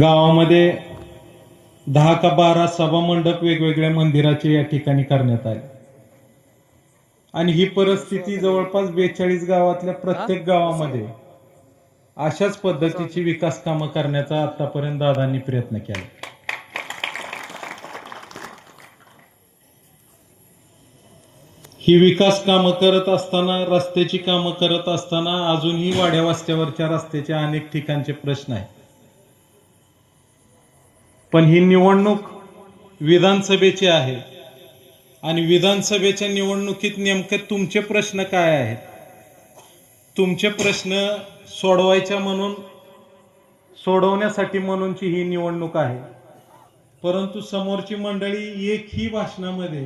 गावामध्ये दहा का बारा सभा मंडप वेगवेगळ्या मंदिराचे या ठिकाणी करण्यात आले. आणि ही परिस्थिती जवळपास बेचाळीस गावातल्या प्रत्येक गावामध्ये अशाच पद्धतीची विकास कामं करण्याचा आतापर्यंत दादांनी प्रयत्न केला. ही विकास कामं करत असताना रस्त्याची कामं करत असताना अजूनही वाड्या वस्त्यावरच्या रस्त्याचे अनेक ठिकाणचे प्रश्न आहेत. पण ही निवडणूक विधानसभेची आहे. आणि विधानसभेच्या निवडणुकीत नेमके तुमचे प्रश्न काय आहेत? तुमचे प्रश्न सोडवायच्या म्हणून सोडवण्यासाठी म्हणूनची ही निवडणूक आहे. परंतु समोरची मंडळी एकही भाषणामध्ये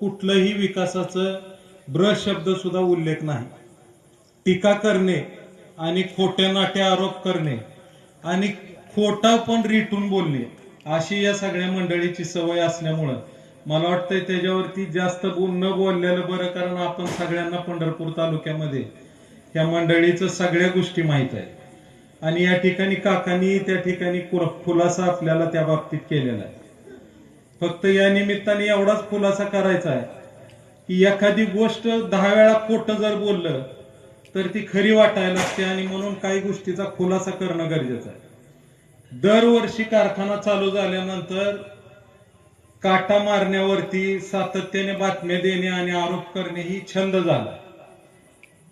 कुठलंही विकासाचं ब्र शब्दसुद्धा उल्लेख नाही. टीका करणे आणि खोट्या नाट्या आरोप करणे आणि खोटा पण रिटून बोलणे अशी या सगळ्या मंडळीची सवय असल्यामुळं मला वाटतंय त्याच्यावरती जास्त बोल न बोललेलं बरं कारण आपण सगळ्यांना पंढरपूर तालुक्यामध्ये या मंडळीचं सगळ्या गोष्टी माहीत आहे आणि या ठिकाणी काकांनी त्या ठिकाणी खुलासा आपल्याला त्या बाबतीत केलेला आहे. फक्त या निमित्ताने एवढाच खुलासा करायचा आहे की एखादी गोष्ट दहा वेळा खोटं जर बोललं तर ती खरी वाटायला लागते आणि म्हणून काही गोष्टीचा खुलासा करणं गरजेचं आहे. दरवर्षी कारखाना चालू झाल्यानंतर काटा मारण्यावरती सातत्याने बातम्या देणे आणि आरोप करणे ही छंद झाला.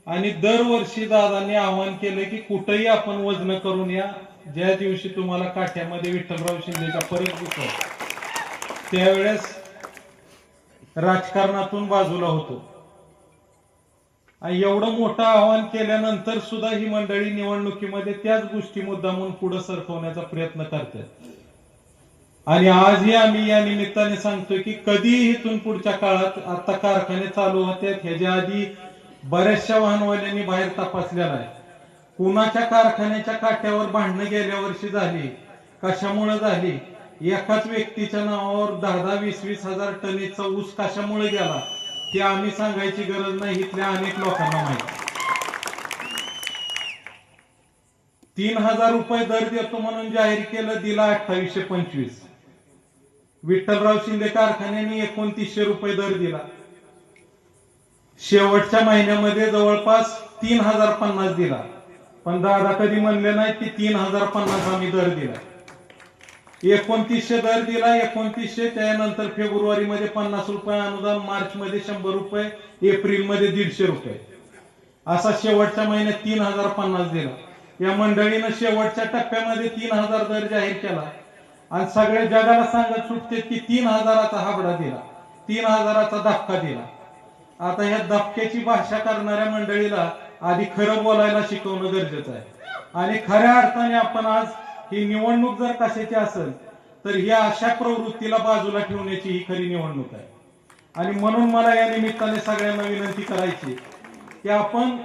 आणि दरवर्षी दादांनी आवाहन केलं की कुठेही आपण वजन करून या. ज्या दिवशी तुम्हाला काठ्यामध्ये विठ्ठलराव शिंदेचा फरक दिसतो त्यावेळेस राजकारणातून बाजूला होतो. आणि एवढं मोठं आव्हान केल्यानंतर सुद्धा ही मंडळी निवडणुकीमध्ये त्याच गोष्टी मुद्दामून पुढे सरकवण्याचा प्रयत्न करतात आणि आजही आम्ही या निमित्ताने सांगतोय की कधीही इथून पुढच्या काळात आता कारखाने चालू होते ह्याच्या आधी बऱ्याचशा वाहनवाल्यांनी बाहेर तपासलेला आहे कुणाच्या कारखान्याच्या काट्यावर भांडणं गेल्या वर्षी झाली कशामुळे झाली एकाच व्यक्तीच्या नावावर दहा दहा वीस वीस हजार टनेचा ऊस कशामुळे गेला? हे आम्ही सांगायची गरज नाही इथल्या अनेक लोकांना माहिती. तीन हजार रुपये दर देतो म्हणून जाहीर केलं दिला अठ्ठावीसशे पंचवीस. विठ्ठलराव शिंदे कारखान्याने एकोणतीसशे रुपये दर दिला. शेवटच्या महिन्यामध्ये जवळपास तीन हजार पन्नास दिला. पण दादा कधी म्हणले नाही की तीन हजार पन्नास आम्ही दर दिला. एकोणतीसशे दर दिला एकोणतीसशे त्यानंतर फेब्रुवारी मध्ये पन्नास रुपये अनुदान मार्च मध्ये शंभर रुपये एप्रिलमध्ये दीडशे रुपये. असा शेवटच्या महिन्यात तीन हजार पन्नास दिला. या मंडळीनं शेवटच्या टप्प्यामध्ये तीन हजार दर जाहीर केला. आणि सगळे जगाला सांगत सुटते की तीन हजाराचा हाबडा दिला. तीन हजाराचा धक्का दिला. आता ह्या धक्क्याची भाषा करणाऱ्या मंडळीला आधी खरं बोलायला शिकवणं गरजेचं आहे. आणि खऱ्या अर्थाने आपण आज ही निवडणूक जर कशाची असेल तर ह्या अशा प्रवृत्तीला बाजूला ठेवण्याची ही खरी निवडणूक आहे. आणि म्हणून मला या निमित्ताने सगळ्यांना विनंती करायची की आपण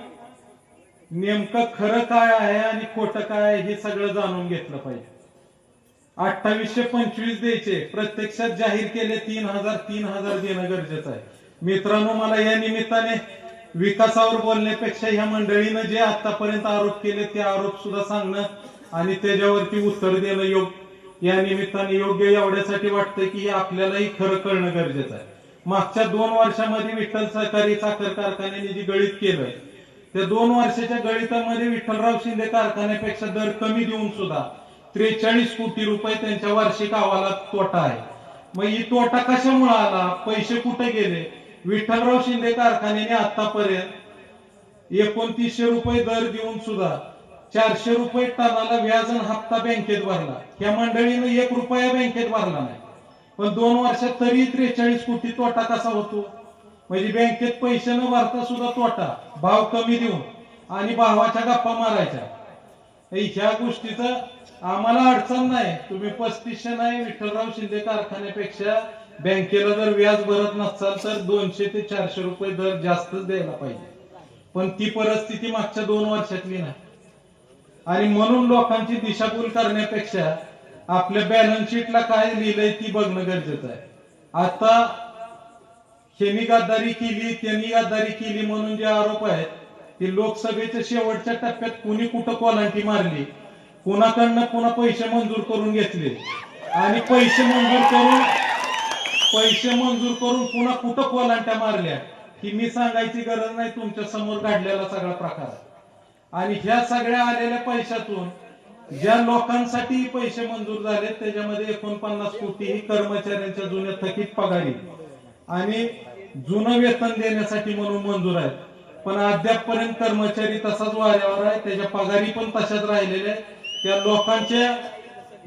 नेमकं खरं काय आहे आणि खोटं काय आहे हे सगळं जाणून घेतलं पाहिजे. अठ्ठावीसशे पंचवीस द्यायचे प्रत्यक्षात जाहीर केले तीन हजार तीन हजार देणं गरजेचं आहे. मित्रांनो मला या निमित्ताने विकासावर बोलण्यापेक्षा ह्या मंडळीनं जे आतापर्यंत आरोप केले ते आरोप सुद्धा सांगणं आणि त्याच्यावरती उत्तर देणं योग्य या निमित्ताने योग्य एवढ्यासाठी वाटतं की आपल्यालाही खरं कळणं गरजेचं आहे. मागच्या दोन वर्षामध्ये विठ्ठल सहकारी साखर कारखान्याने जी गळीत केलंय त्या दोन वर्षाच्या गळितामध्ये विठ्ठलराव शिंदे कारखान्यापेक्षा दर कमी देऊन सुद्धा त्रेचाळीस कोटी रुपये त्यांच्या वार्षिक अहवालात तोटा आहे. मग ही तोटा कशामुळे आला? पैसे कुठे गेले? विठ्ठलराव शिंदे कारखान्याने आतापर्यंत एकोणतीसशे रुपये दर देऊन सुद्धा चारशे रुपये टनाला व्याज आणि हप्ता बँकेत भरला. या मंडळीनं एक रुपया बँकेत भरला नाही. पण दोन वर्षात तरी त्रेचाळीस कोटी तोटा कसा होतो? म्हणजे बँकेत पैसे न भरता सुद्धा तोटा भाव कमी देऊन आणि भावाच्या गप्पा मारायच्या. ह्या गोष्टीचं आम्हाला अडचण नाही. तुम्ही पस्तीसशे नाही विठ्ठलराव शिंदे कारखान्यापेक्षा बँकेला जर व्याज भरत नसाल तर दोनशे ते चारशे रुपये दर जास्तच द्यायला पाहिजे. पण ती परिस्थिती मागच्या दोन वर्षातली नाही. आणि म्हणून लोकांची दिशाभूल करण्यापेक्षा आपल्या बॅलन्स शीटला काय लिहिलंय ती बघणं गरजेचं आहे. आता ह्यांनी गद्दारी केली त्यांनी गद्दारी केली म्हणून जे आरोप आहेत ते लोकसभेच्या शेवटच्या टप्प्यात कुणी कुठं कोलांटी मारली? कुणाकडनं पुन्हा पैसे मंजूर करून घेतले? आणि पैसे मंजूर करून पैसे मंजूर करून पुन्हा कुठं कोलांट्या मारल्या? ही मी सांगायची गरज नाही तुमच्यासमोर काढलेला सगळा प्रकार. आहे. आणि ह्या सगळ्या आलेल्या पैशातून ज्या लोकांसाठी पैसे मंजूर झाले त्याच्यामध्ये एकोणपन्नास कोटी ही कर्मचाऱ्यांच्या जुन्या थकीत पगारी. आणि जुनं वेतन देण्यासाठी म्हणून मंजूर आहेत. पण अद्यापपर्यंत कर्मचारी तसाच वाऱ्यावर आहे त्याच्या पगारी पण तशाच राहिलेल्या त्या लोकांच्या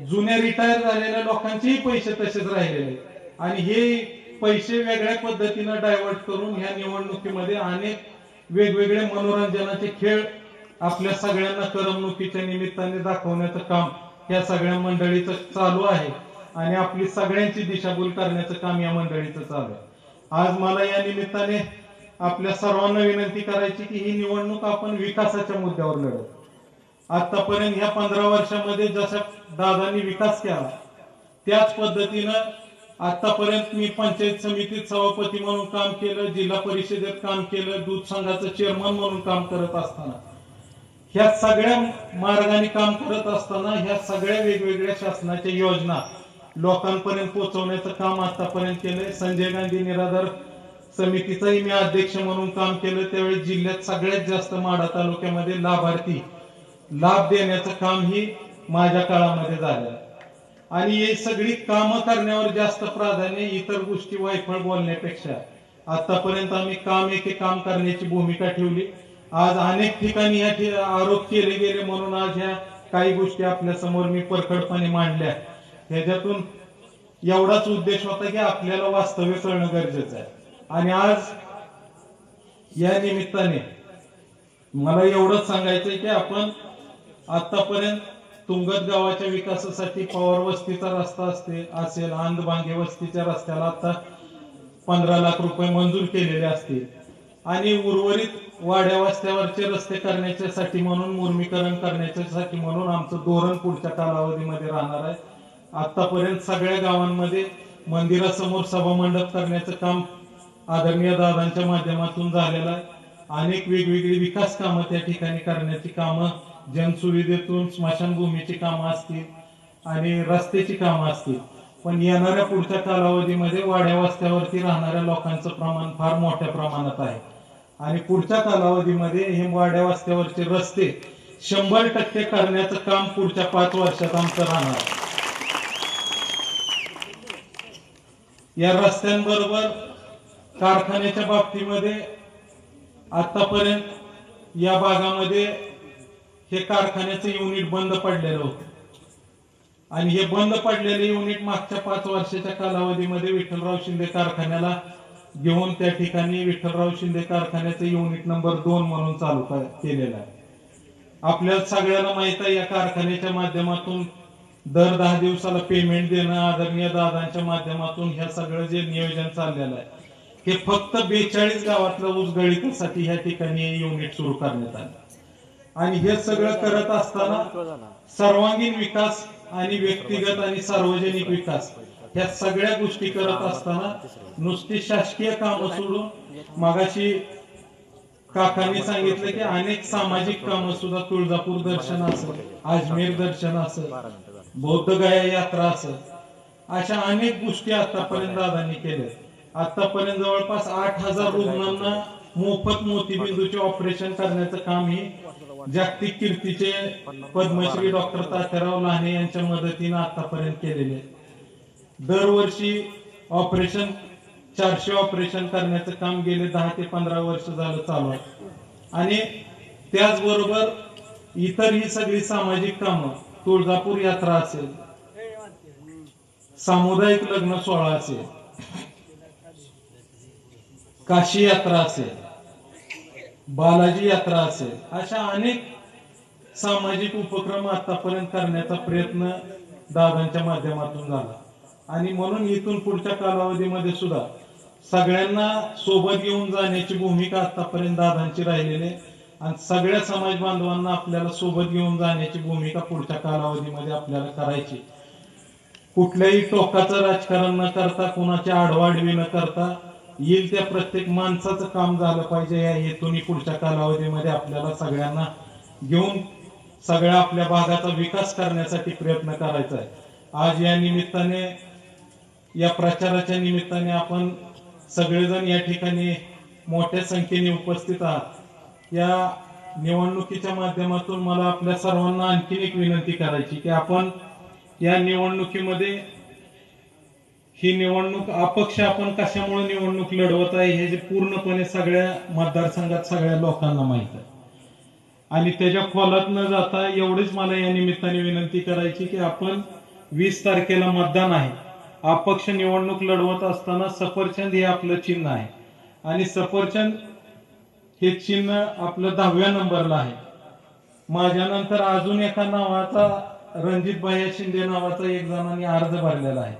जुन्या रिटायर झालेल्या लोकांचेही पैसे तसेच राहिलेले आणि हे पैसे वेगळ्या पद्धतीनं डायव्हर्ट करून ह्या निवडणुकीमध्ये अनेक वेगवेगळे मनोरंजनाचे खेळ आपल्या सगळ्यांना करमणुकीच्या निमित्ताने दाखवण्याचं काम या सगळ्या मंडळीचं चालू आहे आणि आपली सगळ्यांची दिशाभूल करण्याचं काम या मंडळीचं चालू आहे. आज मला या निमित्ताने आपल्या सर्वांना विनंती करायची की ही निवडणूक आपण विकासाच्या मुद्द्यावर लढवू. आतापर्यंत ह्या पंधरा वर्षामध्ये जशा दादांनी विकास केला त्याच पद्धतीनं आतापर्यंत मी पंचायत समितीत सभापती म्हणून काम केलं जिल्हा परिषदेत काम केलं दूध संघाचं चेअरमन म्हणून काम करत असताना. ह्या सगळ्या मार्गाने काम करत असताना ह्या सगळ्या वेगवेगळ्या शासनाच्या योजना लोकांपर्यंत पोहोचवण्याचं काम आतापर्यंत केलंय. संजय गांधी निराधार समितीचाही मी अध्यक्ष म्हणून काम केलं. त्यावेळी जिल्ह्यात सगळ्यात जास्त माढा तालुक्यामध्ये लाभार्थी लाभ देण्याचं काम ही माझ्या काळामध्ये झालं. आणि हे सगळी कामं करण्यावर जास्त प्राधान्य इतर गोष्टी वायफळ बोलण्यापेक्षा आतापर्यंत आम्ही काम एके काम करण्याची भूमिका ठेवली. आज अनेक ठिकाणी या आरोप केले गेले म्हणून आज ह्या काही गोष्टी आपल्यासमोर मी परखडपणे मांडल्या. ह्याच्यातून एवढाच उद्देश होता की आपल्याला वास्तव्य करणं गरजेचं आहे. आणि आज या निमित्ताने मला एवढंच सांगायचंय की आपण आतापर्यंत तुंगत गावाच्या विकासासाठी पवार वस्तीचा रस्ता असते असेल आंदबांगे वस्तीच्या रस्त्याला आता पंधरा लाख रुपये मंजूर केलेले असतील. आणि उर्वरित वाड्या वस्त्यावरचे रस्ते करण्याच्यासाठी म्हणून मुर्मीकरण करण्याच्यासाठी म्हणून आमचं धोरण पुढच्या कालावधीमध्ये राहणार आहे. आतापर्यंत सगळ्या गावांमध्ये मंदिरासमोर सभामंडप करण्याचं काम आदरणीय दादांच्या माध्यमातून झालेलं आहे. अनेक वेगवेगळी विकास कामं त्या ठिकाणी करण्याची कामं जनसुविधेतून स्मशानभूमीची कामं असतील आणि रस्त्याची कामं असतील. पण येणाऱ्या पुढच्या कालावधीमध्ये वाड्या वस्त्यावरती राहणाऱ्या लोकांचं प्रमाण फार मोठ्या प्रमाणात आहे. आणि पुढच्या कालावधीमध्ये हे वाड्या वस्त्यावरचे रस्ते शंभर टक्के करण्याचं काम पुढच्या पाच वर्षात आमचं राहणार या रस्त्यांबरोबर कारखान्याच्या बाबतीमध्ये आतापर्यंत या भागामध्ये हे कारखान्याचं युनिट बंद पडलेलं होतं. आणि हे बंद पडलेले युनिट मागच्या पाच वर्षाच्या कालावधीमध्ये विठ्ठलराव शिंदे कारखान्याला घेऊन त्या ठिकाणी विठ्ठलराव शिंदे कारखान्याचं युनिट नंबर दोन म्हणून चालू केलेलं आहे. आपल्या सगळ्याला माहीत आहे या कारखान्याच्या माध्यमातून दर दहा दिवसाला पेमेंट देणं आदरणीय दादांच्या माध्यमातून ह्या सगळं जे नियोजन चाललेलं आहे हे फक्त बेचाळीस गावातल्या ऊस ह्या ठिकाणी युनिट सुरू करण्यात आलं. आणि हे सगळं करत असताना सर्वांगीण विकास आणि व्यक्तिगत आणि सार्वजनिक विकास ह्या सगळ्या गोष्टी करत असताना नुसती शासकीय कामं सोडून मगाशी काकांनी सांगितलं की अनेक सामाजिक कामं सुद्धा तुळजापूर दर्शन असेल अजमेर दर्शन असेल बौद्ध गया यात्रा असेल अशा अनेक गोष्टी आतापर्यंत दादांनी केल्या आतापर्यंत जवळपास आठ हजार रुग्णांना मोफत मोतीबिंदूचे ऑपरेशन करण्याचं काम ही जागतिक कीर्तीचे पद्मश्री डॉक्टर तात्याराव लहाने यांच्या मदतीनं आतापर्यंत केलेले आहे. दरवर्षी ऑपरेशन चारशे ऑपरेशन करण्याचं काम गेले दहा ते पंधरा वर्ष झालं चालू आहे. आणि त्याचबरोबर इतर ही सगळी सामाजिक कामं तुळजापूर यात्रा असेल सामुदायिक लग्न सोहळा असेल काशी यात्रा असेल बालाजी यात्रा असेल अशा अनेक सामाजिक उपक्रम आतापर्यंत करण्याचा प्रयत्न दादांच्या माध्यमातून झाला. आणि म्हणून इथून पुढच्या कालावधीमध्ये सुद्धा सगळ्यांना सोबत घेऊन जाण्याची भूमिका आतापर्यंत दादांची राहिलेली आहे. आणि सगळ्या समाज बांधवांना आपल्याला सोबत घेऊन जाण्याची भूमिका पुढच्या कालावधीमध्ये आपल्याला करायची कुठल्याही टोकाचं राजकारण न करता कुणाच्या आडवाडवी न करता येईल त्या प्रत्येक माणसाचं काम झालं पाहिजे या हेतून पुढच्या कालावधीमध्ये आपल्याला सगळ्यांना घेऊन सगळ्या आपल्या भागाचा विकास करण्यासाठी प्रयत्न करायचा आहे. आज या निमित्ताने या प्रचाराच्या निमित्ताने आपण सगळेजण या ठिकाणी मोठ्या संख्येने उपस्थित आहात. या निवडणुकीच्या माध्यमातून मला आपल्या सर्वांना आणखीन एक विनंती करायची की आपण या निवडणुकीमध्ये ही निवडणूक अपक्ष आपण कशामुळे निवडणूक लढवत आहे हे जे पूर्णपणे सगळ्या मतदारसंघात सगळ्या लोकांना माहीत आहे. आणि त्याच्या खोलात न जाता एवढीच मला या निमित्ताने विनंती करायची की आपण वीस तारखेला मतदान आहे. अपक्ष निवडणूक लढवत असताना सफरचंद हे आपलं चिन्ह आहे. आणि सफरचंद हे चिन्ह आपलं दहाव्या नंबरला आहे. माझ्यानंतर अजून एका नावाचा रणजितभाई शिंदे नावाचा एक जणांनी अर्ज भरलेला आहे.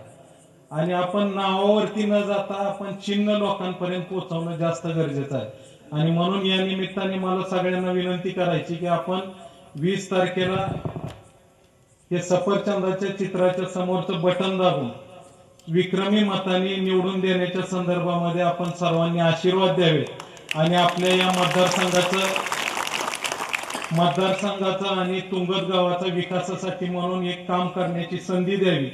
आणि आपण नावावरती न जाता आपण चिन्ह लोकांपर्यंत पोहोचवणं जास्त गरजेचं आहे. आणि म्हणून या निमित्ताने मला सगळ्यांना विनंती करायची की आपण वीस तारखेला हे सफरचंदाच्या चित्राच्या समोरचं बटन दाबून विक्रमी मताने निवडून देण्याच्या संदर्भामध्ये आपण सर्वांनी आशीर्वाद द्यावे. आणि आपल्या या मतदारसंघाचं मतदारसंघाचा आणि तुंगत गावाचा विकासासाठी म्हणून एक काम करण्याची संधी द्यावी.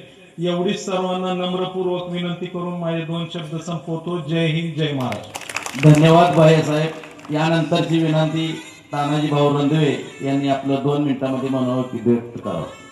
एवढीच सर्वांना नम्रपूर्वक विनंती करून माझे दोन शब्द संपवतो. जय हिंद जय महाराष्ट्र. धन्यवाद साहेब. यानंतरची विनंती तानाजी भाऊ रंधवे यांनी आपलं दोन मिनिटांमध्ये मनोवृत्ती व्यक्त करावं.